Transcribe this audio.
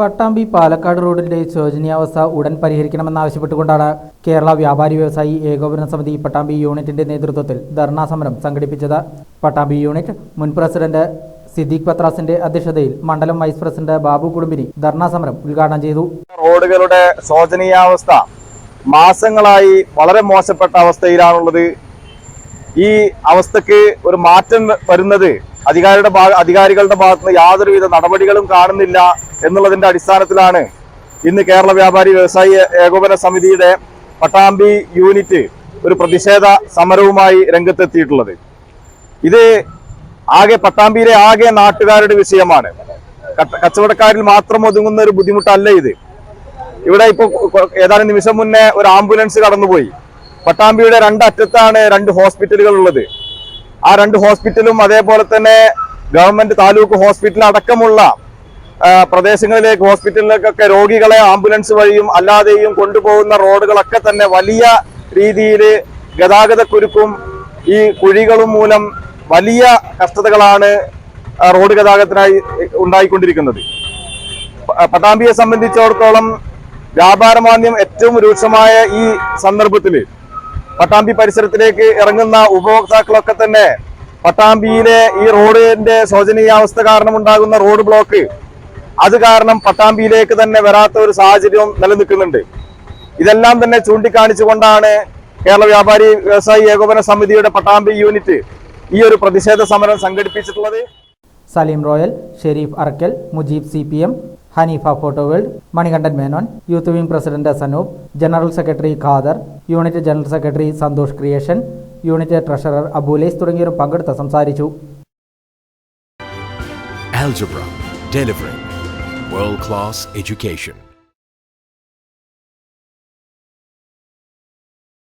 പട്ടാമ്പി പാലക്കാട് റോഡിന്റെ ശോചനീയാവസ്ഥ ഉടൻ പരിഹരിക്കണമെന്നാവശ്യപ്പെട്ടുകൊണ്ടാണ് കേരള വ്യാപാരി വ്യവസായി ഏകോപന സമിതി പട്ടാമ്പി യൂണിറ്റിന്റെ നേതൃത്വത്തിൽ ധർണാ സമരം സംഘടിപ്പിച്ചത്. പട്ടാമ്പി യൂണിറ്റ് മുൻ പ്രസിഡന്റ് സിദ്ദീഖ് പത്രാസിന്റെ അധ്യക്ഷതയിൽ മണ്ഡലം വൈസ് പ്രസിഡന്റ് ബാബു കുടുംബിനി ധർണാ സമരം ഉദ്ഘാടനം ചെയ്തു. റോഡുകളുടെ ശോചനീയാവസ്ഥ മാസങ്ങളായി വളരെ മോശപ്പെട്ട അവസ്ഥയിലാണുള്ളത്. ഈ അവസ്ഥക്ക് ഒരു മാറ്റം വരുന്നത് അധികാരിയുടെ ഭാഗ അധികാരികളുടെ ഭാഗത്ത് നിന്ന് യാതൊരുവിധ നടപടികളും കാണുന്നില്ല. എന്നുള്ളതിന്റെ അടിസ്ഥാനത്തിലാണ് ഇന്ന് കേരള വ്യാപാരി വ്യവസായി ഏകോപന സമിതിയുടെ പട്ടാമ്പി യൂണിറ്റ് ഒരു പ്രതിഷേധ സമരവുമായി രംഗത്തെത്തിയിട്ടുള്ളത്. ഇത് ആകെ പട്ടാമ്പിയിലെ ആകെ നാട്ടുകാരുടെ വിഷയമാണ്. കച്ചവടക്കാരിൽ മാത്രം ഒതുങ്ങുന്ന ഒരു ബുദ്ധിമുട്ടല്ല ഇത്. ഇവിടെ ഇപ്പൊ ഏതാനും നിമിഷം മുന്നേ ഒരു ആംബുലൻസ് കടന്നുപോയി. പട്ടാമ്പിയുടെ രണ്ടറ്റത്താണ് രണ്ട് ഹോസ്പിറ്റലുകൾ ഉള്ളത്. ആ രണ്ട് ഹോസ്പിറ്റലും അതേപോലെ തന്നെ ഗവൺമെന്റ് താലൂക്ക് ഹോസ്പിറ്റൽ അടക്കമുള്ള പ്രദേശങ്ങളിലേക്ക് ഹോസ്പിറ്റലിലേക്കൊക്കെ രോഗികളെ ആംബുലൻസ് വഴിയും അല്ലാതെയും കൊണ്ടുപോകുന്ന റോഡുകളൊക്കെ തന്നെ വലിയ രീതിയിൽ ഗതാഗത കുരുക്കും ഈ കുഴികളും മൂലം വലിയ കഷ്ടതകളാണ് റോഡ് ഗതാഗതത്തിനായി ഉണ്ടായിക്കൊണ്ടിരിക്കുന്നത്. പട്ടാമ്പിയെ സംബന്ധിച്ചിടത്തോളം വ്യാപാരമാന്യം ഏറ്റവും രൂക്ഷമായ ഈ സന്ദർഭത്തിൽ പട്ടാമ്പി പരിസരത്തിലേക്ക് ഇറങ്ങുന്ന ഉപഭോക്താക്കളൊക്കെ തന്നെ പട്ടാമ്പിയിലെ ഈ റോഡിന്റെ ശോചനീയാവസ്ഥ കാരണം ഉണ്ടാകുന്ന റോഡ് ബ്ലോക്ക് അത് കാരണം പട്ടാമ്പിയിലേക്ക് തന്നെ വരാത്ത ഒരു സാഹചര്യവും നിലനിൽക്കുന്നുണ്ട്. ഇതെല്ലാം തന്നെ ചൂണ്ടിക്കാണിച്ചുകൊണ്ടാണ് കേരള വ്യാപാരി വ്യവസായി ഏകോപന സമിതിയുടെ പട്ടാമ്പി യൂണിറ്റ് ഈ ഒരു പ്രതിഷേധ സമരം സംഘടിപ്പിച്ചിട്ടുള്ളത്. Saleem royal Sharif Arakkal Mujeeb C P M Hanifa photo world Manikandan Menon youth wing president Sanoop general secretary Khader unit general secretary Santhosh creation unit treasurer അബുലേസ് തുടങ്ങിയവരും പങ്കെടുത്ത് സംസാരിച്ചു. Algebra, delivering world-class education.